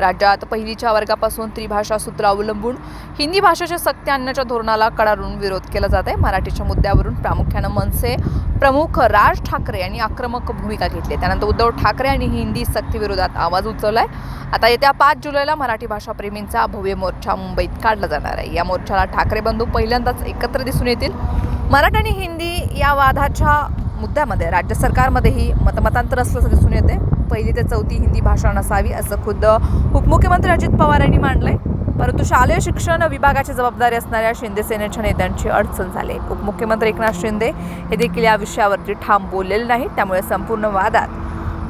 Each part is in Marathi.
राज्यात पहिलीच्या वर्गापासून त्रिभाषा सूत्र अवलंबून हिंदी भाषेच्या सक्ती आणण्याच्या धोरणाला कडाडून विरोध केला जात आहे. मराठीच्या मुद्द्यावरून प्रामुख्यानं मनसे प्रमुख राज ठाकरे यांनी आक्रमक भूमिका घेतली त्यानंतर उद्धव ठाकरे यांनी हिंदी सक्तीविरोधात आवाज उचललाय. आता येत्या पाच जुलैला मराठी भाषाप्रेमींचा भव्य मोर्चा मुंबईत काढला जाणार आहे. या मोर्चाला ठाकरे बंधू पहिल्यांदाच एकत्र दिसून येतील. मराठी आणि हिंदी या वादाच्या मुद्द्यामध्ये राज्य सरकारमध्येही मतमतांतर असल्याचं दिसून येते. पहिली ते चौथी हिंदी भाषा नसावी असं खुद्द उपमुख्यमंत्री अजित पवार यांनी मांडलंय. परंतु शालेय शिक्षण विभागाची जबाबदारी असणाऱ्या शिंदे सेनेच्या नेत्यांची अडचण झाली. उपमुख्यमंत्री एकनाथ शिंदे हे देखील या विषयावरती ठाम बोललेले नाहीत त्यामुळे संपूर्ण वादात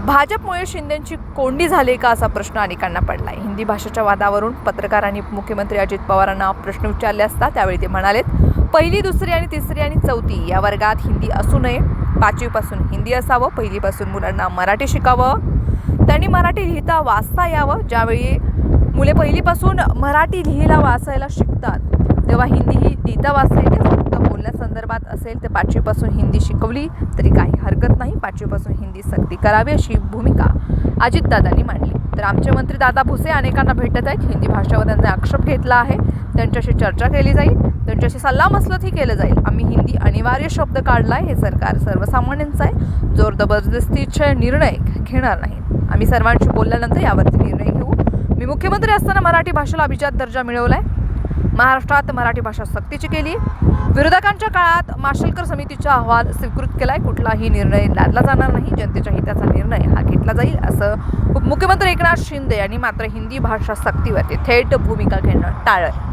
भाजपमुळे शिंदेची कोंडी झाली का असा प्रश्न अनेकांना पडला आहे हिंदी भाषेच्या वादावरून पत्रकारांनी मुख्यमंत्री अजित पवारांना प्रश्न विचारले असता त्यावेळी ते म्हणालेत पहिली दुसरी आणि तिसरी आणि चौथी या वर्गात हिंदी असू नये. पाचवीपासून हिंदी असावं पहिलीपासून मुलांना मराठी शिकावं. त्यांनी मराठी लिहिता वाचता यावं ज्यावेळी मुले पहिलीपासून मराठी लिहिला वाचायला शिकतात. तेव्हा हिंदी ही लिहिता वाचता येते फक्त बोलण्यासंदर्भात असेल तर पाचवीपासून हिंदी शिकवली तरी काही हरकत नाही पाचवीपासून हिंदी सक्ती करावी अशी भूमिका अजितदादांनी मांडली. तर आमचे मंत्री दादा भुसे अनेकांना भेटत आहेत. हिंदी भाषेवर त्यांचा आक्षेप घेतला आहे. त्यांच्याशी चर्चा केली जाईल त्यांच्याशी सल्लामसलतही केलं जाईल. आम्ही हिंदी अनिवार्य शब्द काढला आहे हे सरकार सर्वसामान्यांचं आहे. जोर जबरदस्तीचे निर्णय घेणार नाही. आम्ही सर्वांशी बोलल्यानंतर यावरती निर्णय घेऊ. मी मुख्यमंत्री असताना मराठी भाषेला अभिजात दर्जा मिळवलाय. महाराष्ट्रात मराठी भाषा सक्तीची केली. विरोधकांच्या काळात माशेलकर समितीचा अहवाल स्वीकृत केलाय. कुठलाही निर्णय लादला जाणार नाही. जनतेच्या हिताचा निर्णय हा घेतला जाईल असं उपमुख्यमंत्री एकनाथ शिंदे यांनी मात्र हिंदी भाषा सक्तीवरती थेट भूमिका घेणं टाळलं